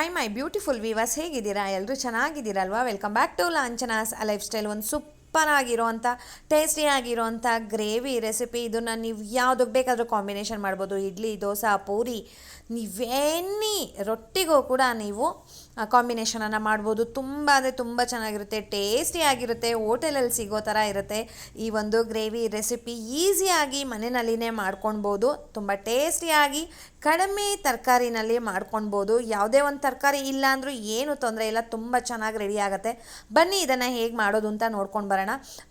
I my beautiful viewers ಹೇಗಿದ್ದೀರಾ? ಎಲ್ಲರೂ ಚೆನ್ನಾಗಿದ್ದೀರಲ್ವಾ? Welcome back to Lanchana's lifestyle ಒಂದು ಸೂಪರ್ ಆಗಿರೋವಂಥ ಟೇಸ್ಟಿ ಆಗಿರೋವಂಥ ಗ್ರೇವಿ ರೆಸಿಪಿ ಇದನ್ನು ನೀವು ಯಾವುದಕ್ಕೆ ಬೇಕಾದರೂ ಕಾಂಬಿನೇಷನ್ ಮಾಡ್ಬೋದು. ಇಡ್ಲಿ, ದೋಸೆ, ಪೂರಿ, ನೀವೇನಿ ರೊಟ್ಟಿಗೂ ಕೂಡ ನೀವು ಕಾಂಬಿನೇಷನನ್ನು ಮಾಡ್ಬೋದು. ತುಂಬ ಅಂದರೆ ತುಂಬ ಚೆನ್ನಾಗಿರುತ್ತೆ. ಟೇಸ್ಟಿಯಾಗಿರುತ್ತೆ ಹೋಟೆಲಲ್ಲಿ ಸಿಗೋ ಥರ ಇರುತ್ತೆ. ಈ ಒಂದು ಗ್ರೇವಿ ರೆಸಿಪಿ ಈಸಿಯಾಗಿ ಮನೆಯಲ್ಲಿನೇ ಮಾಡ್ಕೊಳ್ಬೋದು ತುಂಬ ಟೇಸ್ಟಿಯಾಗಿ ಕಡಿಮೆ ತರಕಾರಿನಲ್ಲಿ ಮಾಡ್ಕೊಳ್ಬೋದು ಯಾವುದೇ ಒಂದು ತರಕಾರಿ ಇಲ್ಲ ಅಂದರೂ ಏನು ತೊಂದರೆ ಇಲ್ಲ. ತುಂಬ ಚೆನ್ನಾಗಿ ರೆಡಿ ಆಗುತ್ತೆ. ಬನ್ನಿ ಇದನ್ನು ಹೇಗೆ ಮಾಡೋದು ಅಂತ ನೋಡ್ಕೊಂಡು ಬರೋಣ.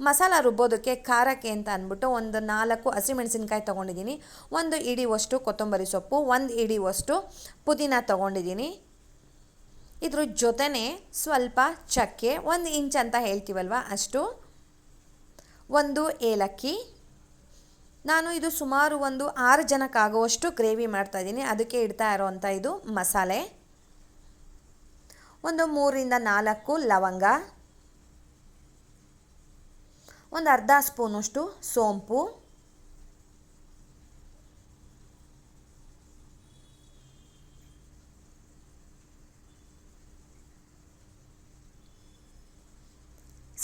ಮಸಾಲ ರುಬ್ಬೋದಕ್ಕೆ ಖಾರಕ್ಕೆ ಅಂತ ಅಂದ್ಬಿಟ್ಟು ಒಂದು ನಾಲ್ಕು ಹಸಿಮೆಣಸಿನ್ಕಾಯಿ ತೊಗೊಂಡಿದ್ದೀನಿ, ಒಂದು ಇಡಿವಷ್ಟು ಕೊತ್ತಂಬರಿ ಸೊಪ್ಪು, ಒಂದು ಇಡಿವಷ್ಟು ಪುದೀನ ತೊಗೊಂಡಿದ್ದೀನಿ. ಇದ್ರ ಜೊತೆನೇ ಸ್ವಲ್ಪ ಚಕ್ಕೆ, ಒಂದು ಇಂಚ್ ಅಂತ ಹೇಳ್ತೀವಲ್ವ ಅಷ್ಟು, ಒಂದು ಏಲಕ್ಕಿ. ನಾನು ಇದು ಸುಮಾರು ಒಂದು ಆರು ಜನಕ್ಕಾಗುವಷ್ಟು ಗ್ರೇವಿ ಮಾಡ್ತಾಯಿದ್ದೀನಿ ಅದಕ್ಕೆ ಇಡ್ತಾ ಇರೋವಂಥ ಇದು ಮಸಾಲೆ. ಒಂದು ಮೂರಿಂದ ನಾಲ್ಕು ಲವಂಗ. ಒಂದು ಅರ್ಧ ಸ್ಪೂನಷ್ಟು ಸೋಂಪು.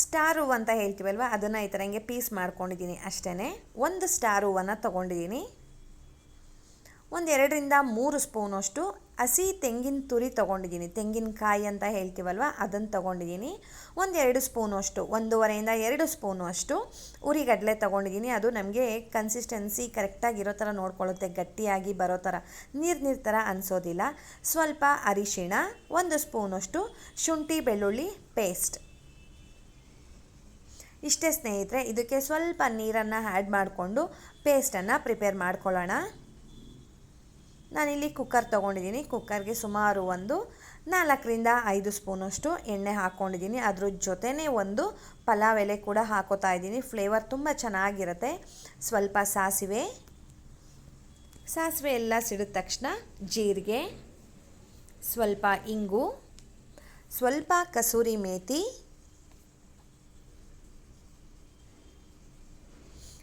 ಸ್ಟಾರ್ ಅಂತ ಹೇಳ್ತೀವಲ್ವ? ಅದನ್ನು ಈ ಥರ ಹಿಂಗೆ ಪೀಸ್ ಮಾಡ್ಕೊಂಡಿದ್ದೀನಿ ಅಷ್ಟೇ ಒಂದು ಸ್ಟಾರ್ ಹೂವನ್ನು ತೊಗೊಂಡಿದ್ದೀನಿ. ಒಂದು ಎರಡರಿಂದ ಮೂರು ಸ್ಪೂನಷ್ಟು ಹಸಿ ತೆಂಗಿನ ತುರಿ ತೊಗೊಂಡಿದ್ದೀನಿ. ತೆಂಗಿನಕಾಯಿ ಅಂತ ಹೇಳ್ತೀವಲ್ವ? ಅದನ್ನು ತೊಗೊಂಡಿದ್ದೀನಿ. ಒಂದು ಎರಡು ಸ್ಪೂನಷ್ಟು ಒಂದೂವರೆಯಿಂದ ಎರಡು ಸ್ಪೂನು ಅಷ್ಟು ಉರಿಗಡಲೆ ತೊಗೊಂಡಿದ್ದೀನಿ. ಅದು ನಮಗೆ ಕನ್ಸಿಸ್ಟೆನ್ಸಿ ಕರೆಕ್ಟಾಗಿರೋ ಥರ ನೋಡ್ಕೊಳ್ಳುತ್ತೆ, ಗಟ್ಟಿಯಾಗಿ ಬರೋ ಥರ. ನೀರು ನೀರು ಥರ ಅನಿಸೋದಿಲ್ಲ. ಸ್ವಲ್ಪ ಅರಿಶಿಣ, ಒಂದು ಸ್ಪೂನಷ್ಟು ಶುಂಠಿ ಬೆಳ್ಳುಳ್ಳಿ ಪೇಸ್ಟ್ ಇಷ್ಟೇ ಸ್ನೇಹಿತರೆ, ಇದಕ್ಕೆ ಸ್ವಲ್ಪ ನೀರನ್ನು ಆ್ಯಡ್ ಮಾಡಿಕೊಂಡು ಪೇಸ್ಟನ್ನು ಪ್ರಿಪೇರ್ ಮಾಡ್ಕೊಳ್ಳೋಣ. ನಾನಿಲ್ಲಿ ಕುಕ್ಕರ್ ತೊಗೊಂಡಿದ್ದೀನಿ. ಕುಕ್ಕರ್ಗೆ ಸುಮಾರು ಒಂದು ನಾಲ್ಕರಿಂದ ಐದು ಸ್ಪೂನಷ್ಟು ಎಣ್ಣೆ ಹಾಕ್ಕೊಂಡಿದ್ದೀನಿ ಅದ್ರ ಜೊತೆನೇ ಒಂದು ಪಲಾವ್ ಎಲೆ ಕೂಡ ಹಾಕೋತಾ ಇದ್ದೀನಿ. ಫ್ಲೇವರ್ ತುಂಬ ಚೆನ್ನಾಗಿರುತ್ತೆ. ಸ್ವಲ್ಪ ಸಾಸಿವೆ. ಸಾಸಿವೆ ಎಲ್ಲ ಸಿಡಿದ ತಕ್ಷಣ ಜೀರಿಗೆ, ಸ್ವಲ್ಪ ಇಂಗು, ಸ್ವಲ್ಪ ಕಸೂರಿ ಮೇಥಿ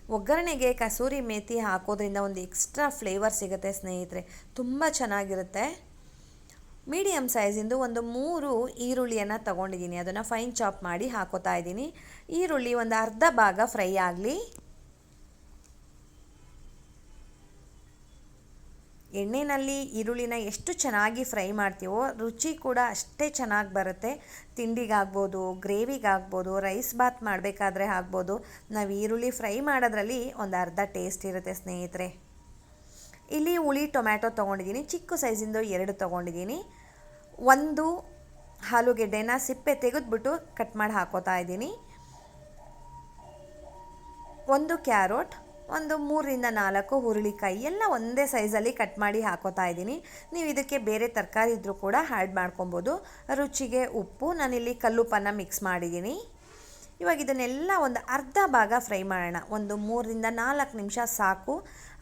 ಒಗ್ಗರಣೆಗೆ ಕಸೂರಿ ಮೇಥಿ ಹಾಕೋದ್ರಿಂದ ಒಂದು ಎಕ್ಸ್ಟ್ರಾ ಫ್ಲೇವರ್ ಸಿಗುತ್ತೆ ಸ್ನೇಹಿತರೆ. ತುಂಬ ಚೆನ್ನಾಗಿರುತ್ತೆ. ಮೀಡಿಯಮ್ ಸೈಜಿಂದು ಒಂದು ಮೂರು ಈರುಳ್ಳಿಯನ್ನು ತಗೊಂಡಿದ್ದೀನಿ. ಅದನ್ನು ಫೈನ್ ಚಾಪ್ ಮಾಡಿ ಹಾಕೋತಾ ಇದ್ದೀನಿ. ಈರುಳ್ಳಿ ಒಂದು ಅರ್ಧ ಭಾಗ ಫ್ರೈ ಆಗಲಿ. ಎಣ್ಣೆಯಲ್ಲಿ ಈರುಳ್ಳಿನ ಎಷ್ಟು ಚೆನ್ನಾಗಿ ಫ್ರೈ ಮಾಡ್ತೀವೋ ರುಚಿ ಕೂಡ ಅಷ್ಟೇ ಚೆನ್ನಾಗಿ ಬರುತ್ತೆ. ತಿಂಡಿಗಾಗ್ಬೋದು, ಗ್ರೇವಿಗಾಗ್ಬೋದು, ರೈಸ್ ಬಾತ್ ಮಾಡಬೇಕಾದ್ರೆ ಆಗ್ಬೋದು. ನಾವು ಈರುಳ್ಳಿ ಫ್ರೈ ಮಾಡೋದ್ರಲ್ಲಿ ಒಂದು ಅರ್ಧ ಟೇಸ್ಟ್ ಇರುತ್ತೆ ಸ್ನೇಹಿತರೆ. ಇಲ್ಲಿ ಹುಳಿ, ಟೊಮ್ಯಾಟೊ ತೊಗೊಂಡಿದ್ದೀನಿ. ಚಿಕ್ಕ ಸೈಜಿಂದು ಎರಡು ತೊಗೊಂಡಿದ್ದೀನಿ. ಒಂದು ಆಲೂಗೆಡ್ಡೆನ ಸಿಪ್ಪೆ ತೆಗೆದ್ಬಿಟ್ಟು ಕಟ್ ಮಾಡಿ ಹಾಕೋತಾ ಇದ್ದೀನಿ. ಒಂದು ಕ್ಯಾರೋಟ್ ಒಂದು ಮೂರರಿಂದ ನಾಲ್ಕು ಹುರುಳಿಕಾಯಿ ಎಲ್ಲ ಒಂದೇ ಸೈಜಲ್ಲಿ ಕಟ್ ಮಾಡಿ ಹಾಕೋತಾ ಇದ್ದೀನಿ. ನೀವು ಇದಕ್ಕೆ ಬೇರೆ ತರಕಾರಿ ಇದ್ದರೂ ಕೂಡ ಆ್ಯಡ್ ಮಾಡ್ಕೊಬೋದು. ರುಚಿಗೆ ಉಪ್ಪು, ನಾನಿಲ್ಲಿ ಕಲ್ಲುಪ್ಪನ್ನು ಮಿಕ್ಸ್ ಮಾಡಿದ್ದೀನಿ. ಇವಾಗ ಇದನ್ನೆಲ್ಲ ಒಂದು ಅರ್ಧ ಭಾಗ ಫ್ರೈ ಮಾಡೋಣ. ಒಂದು ಮೂರರಿಂದ ನಾಲ್ಕು ನಿಮಿಷ ಸಾಕು.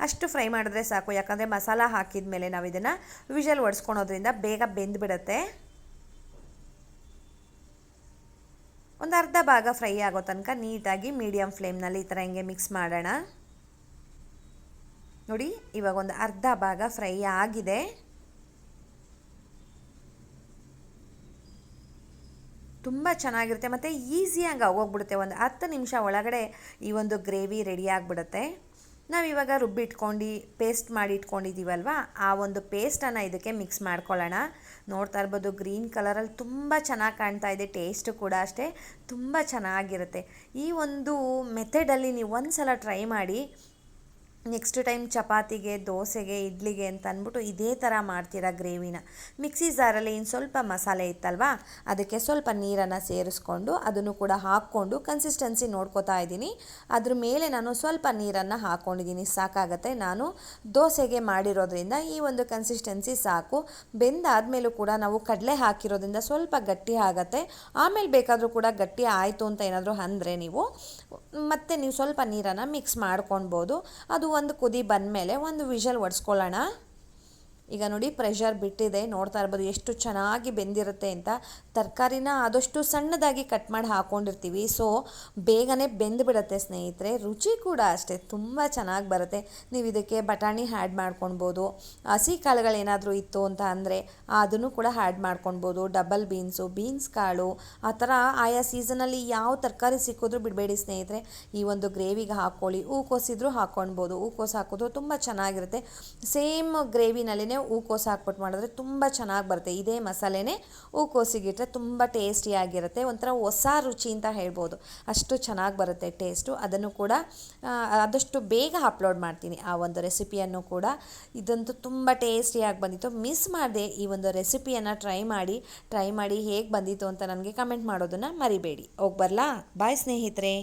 ಅಷ್ಟು ಫ್ರೈ ಮಾಡಿದ್ರೆ ಸಾಕು. ಯಾಕಂದರೆ ಮಸಾಲ ಹಾಕಿದ ಮೇಲೆ ನಾವು ಇದನ್ನು ವಿಷಲ್ ಒಡಿಸ್ಕೊಳೋದ್ರಿಂದ ಬೇಗ ಬೆಂದುಬಿಡುತ್ತೆ. ಒಂದು ಅರ್ಧ ಭಾಗ ಫ್ರೈ ಆಗೋ ತನಕ ನೀಟಾಗಿ ಮೀಡಿಯಮ್ ಫ್ಲೇಮ್ನಲ್ಲಿ ಈ ಥರ ಹಿಂಗೆ ಮಿಕ್ಸ್ ಮಾಡೋಣ. ನೋಡಿ, ಇವಾಗ ಒಂದು ಅರ್ಧ ಭಾಗ ಫ್ರೈ ಆಗಿದೆ. ತುಂಬ ಚೆನ್ನಾಗಿರುತ್ತೆ, ಮತ್ತು ಈಸಿಯಾಗಿ ಆಗೋಗ್ಬಿಡುತ್ತೆ. ಒಂದು ಹತ್ತು ನಿಮಿಷ ಒಳಗಡೆ ಈ ಒಂದು ಗ್ರೇವಿ ರೆಡಿ ಆಗಿಬಿಡುತ್ತೆ. ನಾವಿವಾಗ ರುಬ್ಬಿಟ್ಕೊಂಡು ಪೇಸ್ಟ್ ಮಾಡಿ ಇಟ್ಕೊಂಡಿದ್ದೀವಲ್ವ ಆ ಒಂದು ಪೇಸ್ಟನ್ನು ಇದಕ್ಕೆ ಮಿಕ್ಸ್ ಮಾಡ್ಕೊಳ್ಳೋಣ. ನೋಡ್ತಾ ಇರ್ಬೋದು, ಗ್ರೀನ್ ಕಲರಲ್ಲಿ ತುಂಬ ಚೆನ್ನಾಗಿ ಕಾಣ್ತಾ ಇದೆ, ಟೇಸ್ಟು ಕೂಡ ಅಷ್ಟೇ. ತುಂಬ ಚೆನ್ನಾಗಿರುತ್ತೆ. ಈ ಒಂದು ಮೆಥಡಲ್ಲಿ ನೀವು ಒಂದು ಸಲ ಟ್ರೈ ಮಾಡಿ ನೆಕ್ಸ್ಟ್ ಟೈಮ್ ಚಪಾತಿಗೆ, ದೋಸೆಗೆ, ಇಡ್ಲಿಗೆ ಅಂತ ಅಂದ್ಬಿಟ್ಟು ಇದೇ ಥರ ಮಾಡ್ತೀರಾ ಗ್ರೇವಿನ. ಮಿಕ್ಸಿ ಜಾರಲ್ಲಿ ಇನ್ನು ಸ್ವಲ್ಪ ಮಸಾಲೆ ಇತ್ತಲ್ವಾ, ಅದಕ್ಕೆ ಸ್ವಲ್ಪ ನೀರನ್ನು ಸೇರಿಸ್ಕೊಂಡು ಅದನ್ನು ಕೂಡ ಹಾಕ್ಕೊಂಡು ಕನ್ಸಿಸ್ಟೆನ್ಸಿ ನೋಡ್ಕೋತಾ ಇದ್ದೀನಿ. ಅದ್ರ ಮೇಲೆ ನಾನು ಸ್ವಲ್ಪ ನೀರನ್ನು ಹಾಕ್ಕೊಂಡಿದ್ದೀನಿ ಸಾಕಾಗತ್ತೆ. ನಾನು ದೋಸೆಗೆ ಮಾಡಿರೋದ್ರಿಂದ ಈ ಒಂದು ಕನ್ಸಿಸ್ಟೆನ್ಸಿ ಸಾಕು. ಬೆಂದಾದ್ಮೇಲೂ ಕೂಡ ನಾವು ಕಡಲೆ ಹಾಕಿರೋದ್ರಿಂದ ಸ್ವಲ್ಪ ಗಟ್ಟಿ ಆಗುತ್ತೆ. ಆಮೇಲೆ ಬೇಕಾದರೂ ಕೂಡ ಗಟ್ಟಿ ಆಯಿತು ಅಂತ ಏನಾದರೂ ಅಂದರೆ ನೀವು, ಮತ್ತೆ ನೀವು ಸ್ವಲ್ಪ ನೀರನ್ನು ಮಿಕ್ಸ್ ಮಾಡ್ಕೊಳ್ಬೋದು ಅದು ಒಂದು ಕುದಿ ಬಂದಮೇಲೆ ಒಂದು ವಿಷಲ್ ಒಡ್ಸ್ಕೊಳ್ಳೋಣ. ಈಗ ನೋಡಿ ಪ್ರೆಷರ್ ಬಿಟ್ಟಿದೆ, ನೋಡ್ತಾ ಇರ್ಬೋದು ಎಷ್ಟು ಚೆನ್ನಾಗಿ ಬೆಂದಿರುತ್ತೆ ಅಂತ. ತರಕಾರಿನ ಆದಷ್ಟು ಸಣ್ಣದಾಗಿ ಕಟ್ ಮಾಡಿ ಹಾಕ್ಕೊಂಡಿರ್ತೀವಿ ಸೊ ಬೇಗನೆ ಬೆಂದುಬಿಡುತ್ತೆ ಸ್ನೇಹಿತರೆ, ರುಚಿ ಕೂಡ ಅಷ್ಟೇ, ತುಂಬ ಚೆನ್ನಾಗಿ ಬರುತ್ತೆ. ನೀವು ಇದಕ್ಕೆ ಬಟಾಣಿ ಹ್ಯಾಡ್ ಮಾಡ್ಕೊಳ್ಬೋದು ಹಸಿ ಕಾಳುಗಳೇನಾದರೂ ಇತ್ತು ಅಂತ ಅಂದರೆ ಅದನ್ನು ಕೂಡ ಹ್ಯಾಡ್ ಮಾಡ್ಕೊಳ್ಬೋದು ಡಬಲ್ ಬೀನ್ಸು ಬೀನ್ಸ್ ಕಾಳು, ಆ ಥರ ಆಯಾ ಸೀಸನಲ್ಲಿ ಯಾವ ತರಕಾರಿ ಸಿಕ್ಕಿದ್ರೂ ಬಿಡಬೇಡಿ ಸ್ನೇಹಿತರೆ. ಈ ಒಂದು ಗ್ರೇವಿಗೆ ಹಾಕ್ಕೊಳ್ಳಿ ಹೂಕೋಸಿದ್ರು ಹಾಕ್ಕೊಳ್ಬೋದು ಹೂಕೋಸು ಹಾಕೋದು ತುಂಬ ಚೆನ್ನಾಗಿರುತ್ತೆ. ಸೇಮ್ ಗ್ರೇವಿನಲ್ಲಿನೇ ಹೂಕೋಸು ಹಾಕ್ಬಿಟ್ಟು ಮಾಡಿದ್ರೆ ತುಂಬ ಚೆನ್ನಾಗಿ ಬರುತ್ತೆ. ಇದೇ ಮಸಾಲೆನೇ ಹೂಕೋಸಿಗಿಟ್ರೆ ತುಂಬ ಟೇಸ್ಟಿಯಾಗಿರುತ್ತೆ ಒಂಥರ ಹೊಸ ರುಚಿ ಅಂತ ಹೇಳ್ಬೋದು. ಅಷ್ಟು ಚೆನ್ನಾಗಿ ಬರುತ್ತೆ ಟೇಸ್ಟು ಅದನ್ನು ಕೂಡ ಆದಷ್ಟು ಬೇಗ ಅಪ್ಲೋಡ್ ಮಾಡ್ತೀನಿ ಆ ಒಂದು ರೆಸಿಪಿಯನ್ನು ಕೂಡ. ಇದಂತೂ ತುಂಬ ಟೇಸ್ಟಿಯಾಗಿ ಬಂದಿತ್ತು. ಮಿಸ್ ಮಾಡಿದೆ ಈ ಒಂದು ರೆಸಿಪಿಯನ್ನು ಟ್ರೈ ಮಾಡಿ ಟ್ರೈ ಮಾಡಿ ಹೇಗೆ ಬಂದಿತ್ತು ಅಂತ ನನಗೆ ಕಮೆಂಟ್ ಮಾಡೋದನ್ನು ಮರಿಬೇಡಿ. ಹೋಗಿ ಬರಲಾ? ಬಾಯ್ ಸ್ನೇಹಿತರೆ.